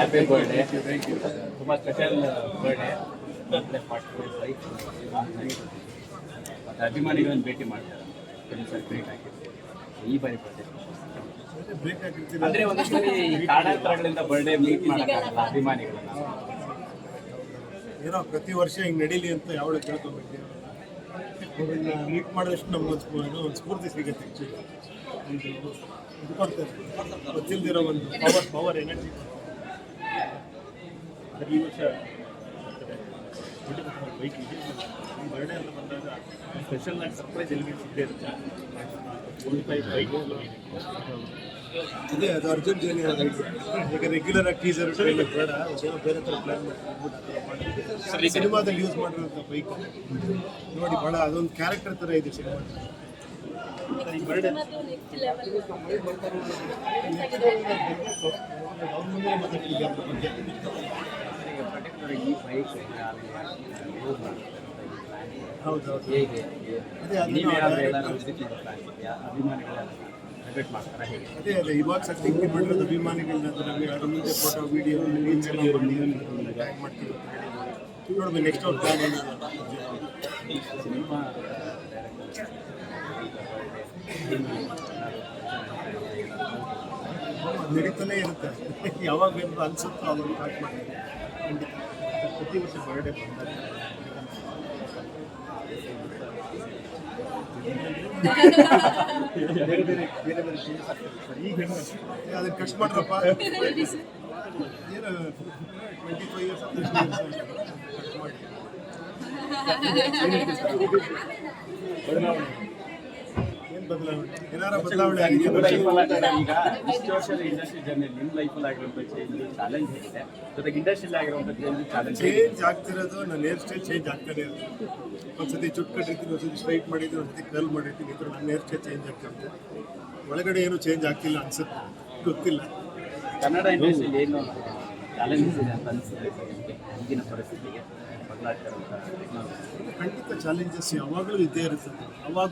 Happy birthday ತುಂಬ special birthday ಅಭಿಮಾನಿಗಳನ್ನು ಭೇಟಿ ಮಾಡ್ತಾರೆ. ಈ ಬಾರಿ ಬರ್ಡೇ ಅಂದರೆ ಒಂದಷ್ಟು ಕಾರಣಾಂತರಗಳಿಂದ ಬರ್ಡೇ ಮೀಟ್ ಮಾಡೋಕ್ಕಾಗಲ್ಲ. ಅಭಿಮಾನಿಗಳನ್ನ. ಏನೋ ಪ್ರತಿ ವರ್ಷ ಹಿಂಗೆ ನಡೀಲಿ ಅಂತ ಯಾವಳು ಕೇಳ್ಕೊಬೇಕು ಅವ್ರನ್ನ ಮೀಟ್ ಮಾಡಿದಷ್ಟು ನಮ್ಗೆ ಒಂದು ಸ್ಫೂರ್ತಿ ಸಿಗುತ್ತೆ ಆ್ಯಕ್ಚುಲಿ ಒಂದು ಇದು ಕೊಡ್ತಾರೆ ಗೊತ್ತಿಲ್ದಿರೋ ಒಂದು ಪವರ್ ಪವರ್ ಎನರ್ಜಿ ಈ ವರ್ಷ ಬೈಕ್ ಇದೆ. ಬರ್ಡೇ ಅಂತ ಬಂದಾಗ ಸ್ಪೆಷಲ್ ಆಗಿ ಸರ್ಪ್ರೈಸ್ ಎಲಿಮೆಂಟ್ಸ್ ಇದ್ದೇ ಇರುತ್ತೆ ಫುಲ್ ಟೈಪ್ ಬೈಕ್ ಅದೇ ಅದು ಅರ್ಜೆಂಟ್ ಜರ್ನಿ ಈಗ ರೆಗ್ಯುಲರ್ ಆಗಿ ಟೀಸರ್ ಬೇಡ ಏನೋ ಬೇರೆ ಥರ ಪ್ಲಾನ್ ಮಾಡಿ ಸಿನಿಮಾದಲ್ಲಿ ಯೂಸ್ ಮಾಡಿರೋಂಥ ಬೈಕ್ ನೋಡಿ ಭಾಳ ಅದೊಂದು ಕ್ಯಾರೆಕ್ಟರ್ ಥರ ಇದೆ ಸಿನಿಮಾ. ಪರ್ಟಿಕ್ಯುಲರ್ ಈ ಬೈಕ್ ಹೌದೌದು ಹೇಗೆ? ಅಭಿಮಾನಿಗಳೆಲ್ಲ ಸೆಲೆಬ್ರೇಟ್ ಮಾಡ್ತಾರಾ ಹೇಗೆ? ಅದೇ ಅದೇ ಇವಾಗ ಸರ್ ಹಿಂಗೆ ಮಾಡಿರೋದು ಅಭಿಮಾನಿಗಳನ್ನ ನಮಗೆ ಅದ್ರ ಮುಂದೆ ಫೋಟೋ ವಿಡಿಯೋ ಟ್ಯಾಗ್ ಮಾಡ್ತೀವಿ ನೋಡ್ಬೇಕು ನೆಕ್ಸ್ಟ್ ಅವ್ರ ಪ್ಲಾನ್ ಏನಿದೆ ಸಿನಿಮಾ ನಡೀತಾನೆ ಇರುತ್ತೆ. ಯಾವಾಗ ಬೇಕು ಅನ್ಸುತ್ತೋ ಅವಾಗ ಸ್ಟಾರ್ಟ್ ಮಾಡಿ ಖಂಡಿತ ಪ್ರತಿ ವರ್ಷ ಬರ್ಡೇ ಬಂದಾಗ ಬೇರೆ ಬೇರೆ ಬೇರೆ ಬೇರೆ changes ಆಗ್ತದೆ ಸರ್ ಈಗ ಹೆಂಗೆ ಅದನ್ನ ಕಟ್ ಮಾಡ್ರಪ್ಪ ಏನು ಟ್ವೆಂಟಿ ಫೈವ್ ಇಯರ್ಸ್ ಕಟ್ ಮಾಡಿ ಬದಲಾವಣೆ ಏನು ಬದಲಾವಣೆ ನಿಮ್ಮ ಈಗ ಇಷ್ಟು ವರ್ಷದ ಇಂಡಸ್ಟ್ರಿ ಜರ್ನಿ ನಿಮ್ಮ ಲೈಫಲ್ಲಿ ಆಗಿರುವಂಥ ಚೇಂಜ್ ಚಾಲೆಂಜ್ ಹೇಗಿದೆ ಜೊತೆಗೆ ಇಂಡಸ್ಟ್ರಿಯಲ್ಲಿ ಆಗಿರುವಂಥ ಚೇಂಜ್ ಚಾಲೆಂಜ್ ಚೇಂಜ್ ಆಗ್ತಿರೋದು ನನ್ನ ಹೇರ್ ಸ್ಟೈಲ್ ಚೇಂಜ್ ಆಗ್ತಾನೆ ಇರುತ್ತೆ ಒಂದ್ಸತಿ ಚುಟ್ ಕಟ್ಟಿರ್ತೀನಿ ಒಂದ್ಸತಿ ಸ್ಟ್ರೈಟ್ ಮಾಡಿದ್ದೀನಿ ಒಂದ್ಸತಿ ಕರ್ಲ್ ಮಾಡಿರ್ತೀನಿ ನನ್ನ ಹೇರ್ ಸ್ಟೈಲ್ ಚೇಂಜ್ ಆಗ್ತಿರುತ್ತೆ. ಒಳಗಡೆ ಏನು ಚೇಂಜ್ ಆಗ್ತಿಲ್ಲ ಅನ್ಸುತ್ತೆ ಗೊತ್ತಿಲ್ಲ. ಕನ್ನಡ ಇಂಡಸ್ಟ್ರಿಯಲ್ಲಿ ಏನು ಚಾಲೆಂಜಸ್ ಇದೆ ಅಂತ ಅನಿಸುತ್ತೆ ಸರ್ ಈಗಿನ ಪರಿಸ್ಥಿತಿಗೆ ಬದಲಾಗ್ತಿರುವಂಥ ಟೆಕ್ನಾಲಜಿ ಖಂಡಿತ ಚಾಲೆಂಜಸ್ ಯಾವಾಗಲೂ ಇದ್ದೇ ಇರುತ್ತೆ. ಅವಾಗ